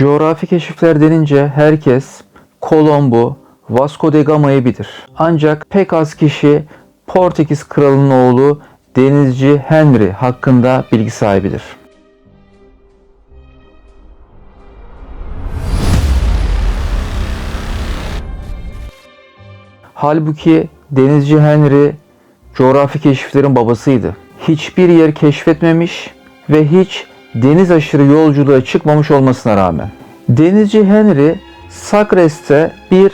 Coğrafi keşifler denince herkes Kolombo, Vasco da Gama'yı bilir. Ancak pek az kişi Portekiz kralının oğlu denizci Henry hakkında bilgi sahibidir. Halbuki denizci Henry coğrafi keşiflerin babasıydı. Hiçbir yer keşfetmemiş ve hiç deniz aşırı yolculuğa çıkmamış olmasına rağmen. Denizci Henry Sagres'te bir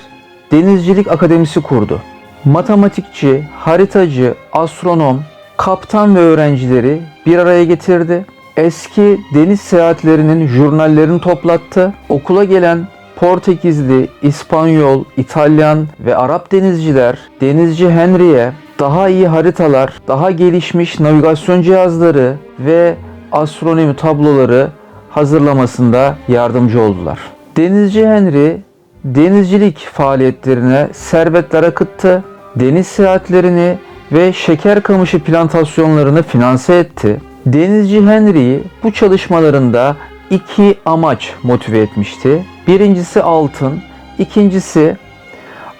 denizcilik akademisi kurdu. Matematikçi, haritacı, astronom, kaptan ve öğrencileri bir araya getirdi. Eski deniz seyahatlerinin jurnallerini toplattı. Okula gelen Portekizli, İspanyol, İtalyan ve Arap denizciler denizci Henry'e daha iyi haritalar, daha gelişmiş navigasyon cihazları ve astronomi tabloları hazırlamasında yardımcı oldular. Denizci Henry denizcilik faaliyetlerine servetler akıttı, deniz seyahatlerini ve şeker kamışı plantasyonlarını finanse etti. Denizci Henry'i bu çalışmalarında iki amaç motive etmişti. Birincisi altın, ikincisi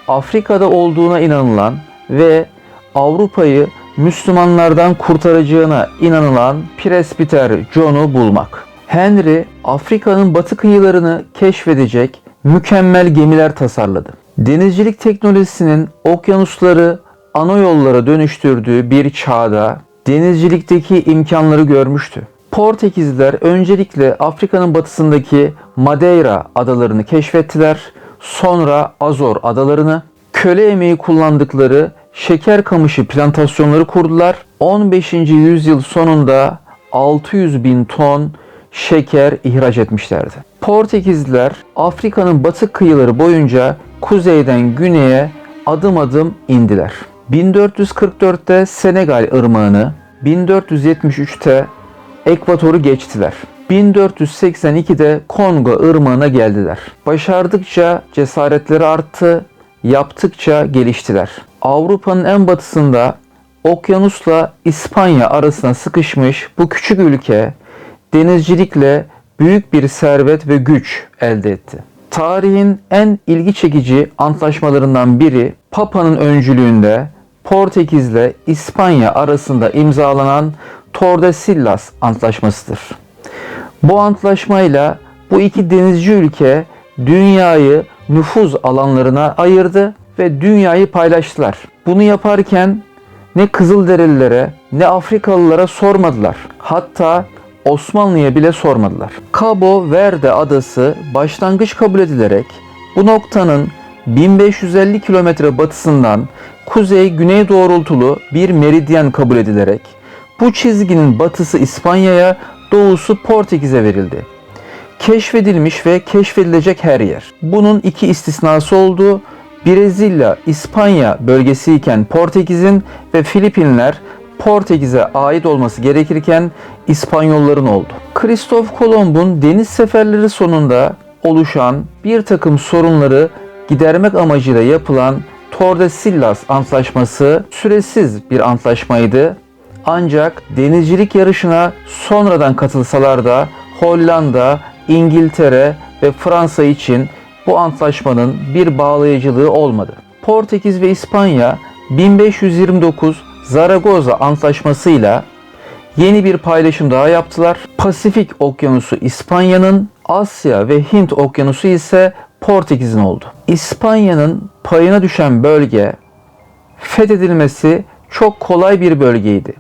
Afrika'da olduğuna inanılan ve Avrupa'yı Müslümanlardan kurtaracağına inanılan Presbiter John'u bulmak. Henry Afrika'nın batı kıyılarını keşfedecek mükemmel gemiler tasarladı. Denizcilik teknolojisinin okyanusları ana yollara dönüştürdüğü bir çağda denizcilikteki imkanları görmüştü. Portekizliler öncelikle Afrika'nın batısındaki Madeira adalarını keşfettiler. Sonra Azor adalarını, köle emeği kullandıkları şeker kamışı plantasyonları kurdular. 15. yüzyıl sonunda 600 bin ton şeker ihraç etmişlerdi. Portekizliler Afrika'nın batı kıyıları boyunca kuzeyden güneye adım adım indiler. 1444'te Senegal ırmağını, 1473'te Ekvatoru geçtiler. 1482'de Kongo ırmağına geldiler. Başardıkça cesaretleri arttı, yaptıkça geliştiler. Avrupa'nın en batısında okyanusla İspanya arasına sıkışmış bu küçük ülke denizcilikle büyük bir servet ve güç elde etti. Tarihin en ilgi çekici antlaşmalarından biri Papa'nın öncülüğünde Portekizle İspanya arasında imzalanan Tordesillas Antlaşması'dır. Bu antlaşmayla bu iki denizci ülke dünyayı nüfuz alanlarına ayırdı ve dünyayı paylaştılar. Bunu yaparken ne Kızılderililere ne Afrikalılara sormadılar. Hatta Osmanlı'ya bile sormadılar. Cabo Verde adası başlangıç kabul edilerek bu noktanın 1550 kilometre batısından kuzey-güney doğrultulu bir meridyen kabul edilerek bu çizginin batısı İspanya'ya, doğusu Portekiz'e verildi. Keşfedilmiş ve keşfedilecek her yer. Bunun iki istisnası olduğu Brezilya, İspanya bölgesi iken Portekiz'in ve Filipinler Portekiz'e ait olması gerekirken İspanyolların oldu. Kristof Kolomb'un deniz seferleri sonunda oluşan bir takım sorunları gidermek amacıyla yapılan Tordesillas Antlaşması süresiz bir antlaşmaydı. Ancak denizcilik yarışına sonradan katılsalar da Hollanda, İngiltere ve Fransa için bu antlaşmanın bir bağlayıcılığı olmadı. Portekiz ve İspanya 1529 Zaragoza Antlaşması'yla yeni bir paylaşım daha yaptılar. Pasifik Okyanusu İspanya'nın, Asya ve Hint Okyanusu ise Portekiz'in oldu. İspanya'nın payına düşen bölge fethedilmesi çok kolay bir bölgeydi.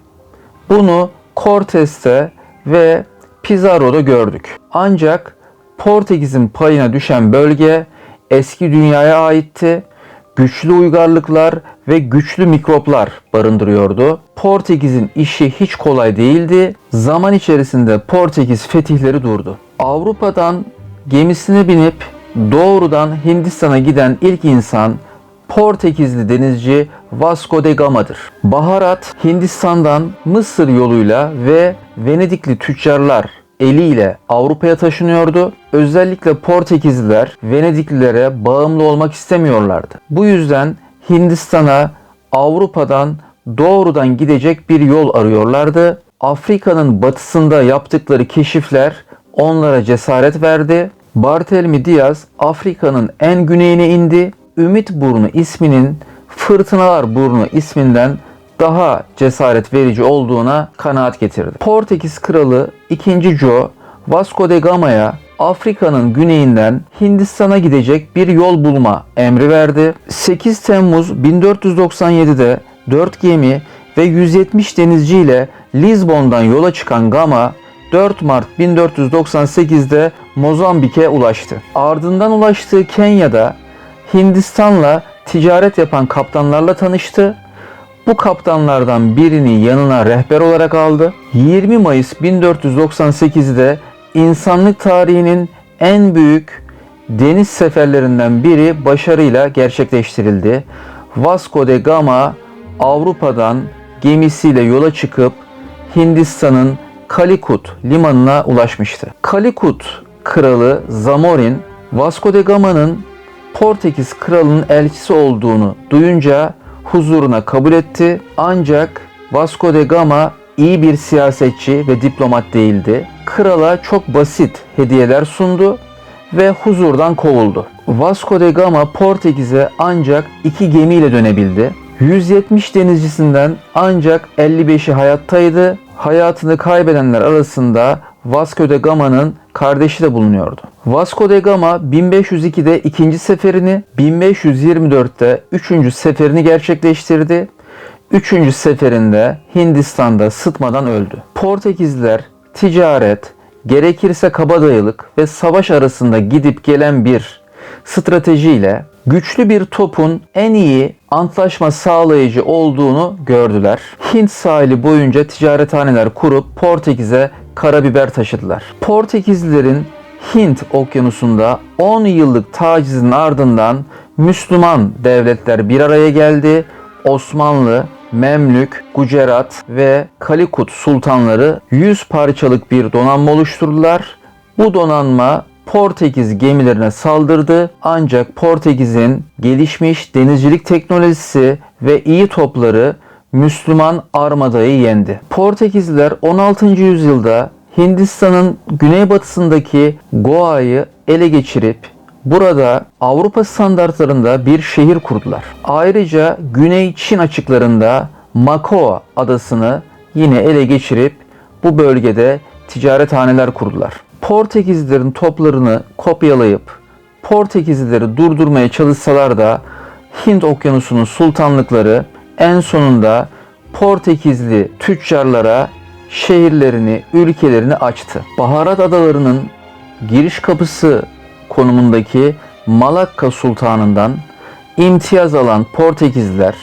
Bunu Cortes'te ve Pizarro'da gördük. Ancak Portekiz'in payına düşen bölge eski dünyaya aitti. Güçlü uygarlıklar ve güçlü mikroplar barındırıyordu. Portekiz'in işi hiç kolay değildi. Zaman içerisinde Portekiz fetihleri durdu. Avrupa'dan gemisine binip doğrudan Hindistan'a giden ilk insan Portekizli denizci Vasco da Gama'dır. Baharat Hindistan'dan Mısır yoluyla ve Venedikli tüccarlar eliyle Avrupa'ya taşınıyordu. Özellikle Portekizliler Venediklilere bağımlı olmak istemiyorlardı. Bu yüzden Hindistan'a Avrupa'dan doğrudan gidecek bir yol arıyorlardı. Afrika'nın batısında yaptıkları keşifler onlara cesaret verdi. Barthélemy Diaz Afrika'nın en güneyine indi. Ümit Burnu isminin Fırtınalar Burnu isminden daha cesaret verici olduğuna kanaat getirdi. Portekiz kralı 2. Joe Vasco da Gama'ya Afrika'nın güneyinden Hindistan'a gidecek bir yol bulma emri verdi. 8 Temmuz 1497'de 4 gemi ve 170 denizci ile Lizbon'dan yola çıkan Gama 4 Mart 1498'de Mozambik'e ulaştı. Ardından ulaştığı Kenya'da Hindistan'la ticaret yapan kaptanlarla tanıştı. Bu kaptanlardan birini yanına rehber olarak aldı. 20 Mayıs 1498'de insanlık tarihinin en büyük deniz seferlerinden biri başarıyla gerçekleştirildi. Vasco da Gama Avrupa'dan gemisiyle yola çıkıp Hindistan'ın Kalikut limanına ulaşmıştı. Kalikut kralı Zamorin Vasco da Gama'nın Portekiz kralının elçisi olduğunu duyunca huzuruna kabul etti. Ancak Vasco da Gama iyi bir siyasetçi ve diplomat değildi. Krala çok basit hediyeler sundu ve huzurdan kovuldu. Vasco da Gama Portekiz'e ancak iki gemiyle dönebildi. 170 denizcisinden ancak 55'i hayattaydı. Hayatını kaybedenler arasında Vasco da Gama'nın kardeşi de bulunuyordu. Vasco da Gama 1502'de ikinci seferini, 1524'te üçüncü seferini gerçekleştirdi. Üçüncü seferinde Hindistan'da sıtmadan öldü. Portekizliler ticaret, gerekirse kabadayılık ve savaş arasında gidip gelen bir stratejiyle güçlü bir topun en iyi antlaşma sağlayıcı olduğunu gördüler. Hint sahili boyunca ticarethaneler kurup Portekiz'e karabiber taşıdılar. Portekizlilerin Hint okyanusunda 10 yıllık tacizin ardından Müslüman devletler bir araya geldi. Osmanlı, Memlük, Gucerat ve Kalikut sultanları 100 parçalık bir donanma oluşturdular. Bu donanma Portekiz gemilerine saldırdı ancak Portekiz'in gelişmiş denizcilik teknolojisi ve iyi topları Müslüman armadayı yendi. Portekizliler 16. yüzyılda Hindistan'ın güneybatısındaki Goa'yı ele geçirip burada Avrupa standartlarında bir şehir kurdular. Ayrıca Güney Çin açıklarında Makoa adasını yine ele geçirip bu bölgede ticarethaneler kurdular. Portekizlilerin toplarını kopyalayıp Portekizlileri durdurmaya çalışsalar da Hint Okyanusu'nun sultanlıkları en sonunda Portekizli tüccarlara şehirlerini, ülkelerini açtı. Baharat adalarının giriş kapısı konumundaki Malakka Sultanı'ndan imtiyaz alan Portekizliler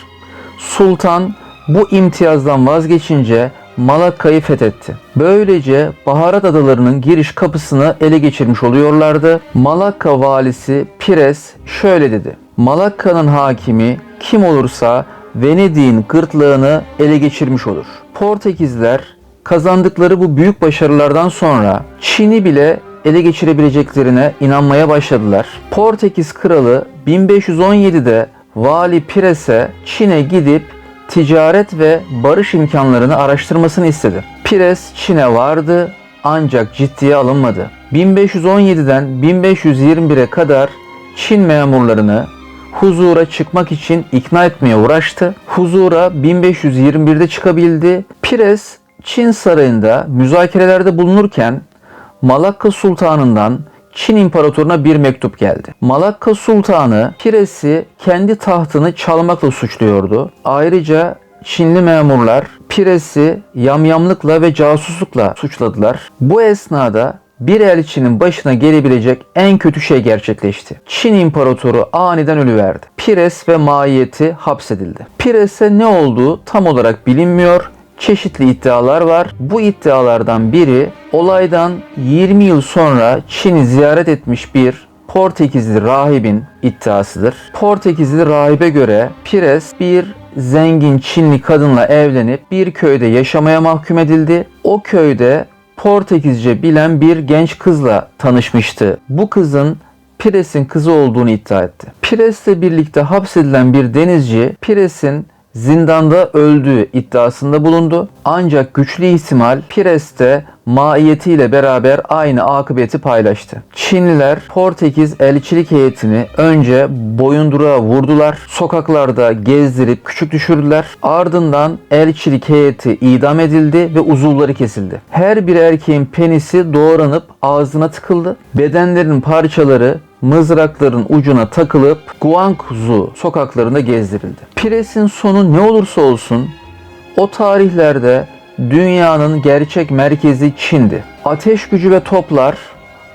Sultan bu imtiyazdan vazgeçince Malakka'yı fethetti. Böylece Baharat Adaları'nın giriş kapısını ele geçirmiş oluyorlardı. Malakka valisi Pires şöyle dedi. Malakka'nın hakimi kim olursa Venedik'in gırtlağını ele geçirmiş olur. Portekizler kazandıkları bu büyük başarılardan sonra Çin'i bile ele geçirebileceklerine inanmaya başladılar. Portekiz kralı 1517'de Vali Pires'e Çin'e gidip ticaret ve barış imkanlarını araştırmasını istedi. Pires Çin'e vardı ancak ciddiye alınmadı. 1517'den 1521'e kadar Çin memurlarını huzura çıkmak için ikna etmeye uğraştı. Huzura 1521'de çıkabildi. Pires Çin sarayında müzakerelerde bulunurken Malakka Sultanı'ndan Çin İmparatoruna bir mektup geldi. Malakka Sultanı Pires'i kendi tahtını çalmakla suçluyordu. Ayrıca Çinli memurlar Pires'i yamyamlıkla ve casuslukla suçladılar. Bu esnada bir elçinin başına gelebilecek en kötü şey gerçekleşti. Çin İmparatoru aniden ölüverdi. Pires ve maiyeti hapsedildi. Pires'e ne olduğu tam olarak bilinmiyor çeşitli iddialar var. Bu iddialardan biri olaydan 20 yıl sonra Çin'i ziyaret etmiş bir Portekizli rahibin iddiasıdır. Portekizli rahibe göre Pires bir zengin Çinli kadınla evlenip bir köyde yaşamaya mahkum edildi. O köyde Portekizce bilen bir genç kızla tanışmıştı. Bu kızın Pires'in kızı olduğunu iddia etti. Pires'le birlikte hapsedilen bir denizci Pires'in zindanda öldüğü iddiasında bulundu. Ancak güçlü ihtimal Pires'te maiyetiyle beraber aynı akıbeti paylaştı. Çinliler Portekiz elçilik heyetini önce boyunduruğa vurdular, sokaklarda gezdirip küçük düşürdüler. Ardından elçilik heyeti idam edildi ve uzuvları kesildi. Her bir erkeğin penisi doğranıp ağzına tıkıldı. Bedenlerin parçaları mızrakların ucuna takılıp Guangzhou sokaklarında gezdirildi. Pires'in sonu ne olursa olsun o tarihlerde dünyanın gerçek merkezi Çin'di. Ateş gücü ve toplar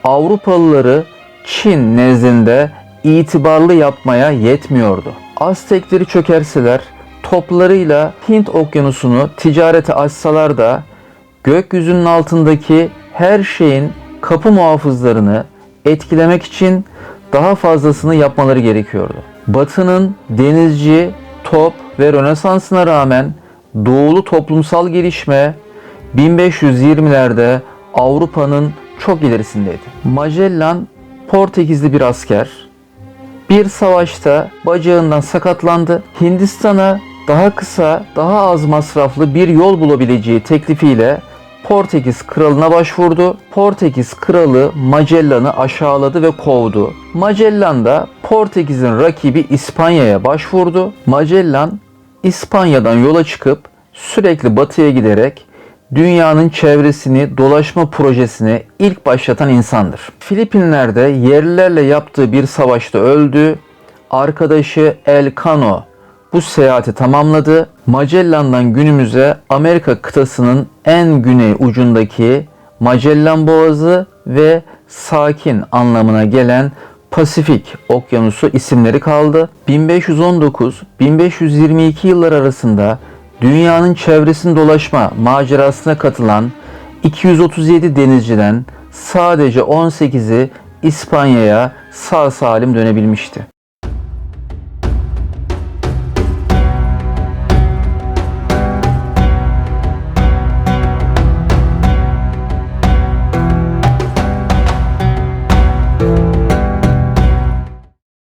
Avrupalıları Çin nezdinde itibarlı yapmaya yetmiyordu. Aztekleri çökerseler toplarıyla Hint okyanusunu ticarete açsalar da gökyüzünün altındaki her şeyin kapı muhafızlarını etkilemek için daha fazlasını yapmaları gerekiyordu. Batı'nın denizci, top ve Rönesans'ına rağmen doğulu toplumsal gelişme 1520'lerde Avrupa'nın çok ilerisindeydi. Magellan Portekizli bir asker. Bir savaşta bacağından sakatlandı. Hindistan'a daha kısa, daha az masraflı bir yol bulabileceği teklifiyle Portekiz kralına başvurdu. Portekiz kralı Magellan'ı aşağıladı ve kovdu. Magellan da Portekiz'in rakibi İspanya'ya başvurdu. Magellan İspanya'dan yola çıkıp sürekli batıya giderek dünyanın çevresini dolaşma projesini ilk başlatan insandır. Filipinler'de yerlilerle yaptığı bir savaşta öldü. Arkadaşı Elcano bu seyahati tamamladı. Magellan'dan günümüze Amerika kıtasının en güney ucundaki Magellan Boğazı ve sakin anlamına gelen Pasifik Okyanusu isimleri kaldı. 1519-1522 yıllar arasında dünyanın çevresini dolaşma macerasına katılan 237 denizciden sadece 18'i İspanya'ya sağ salim dönebilmişti.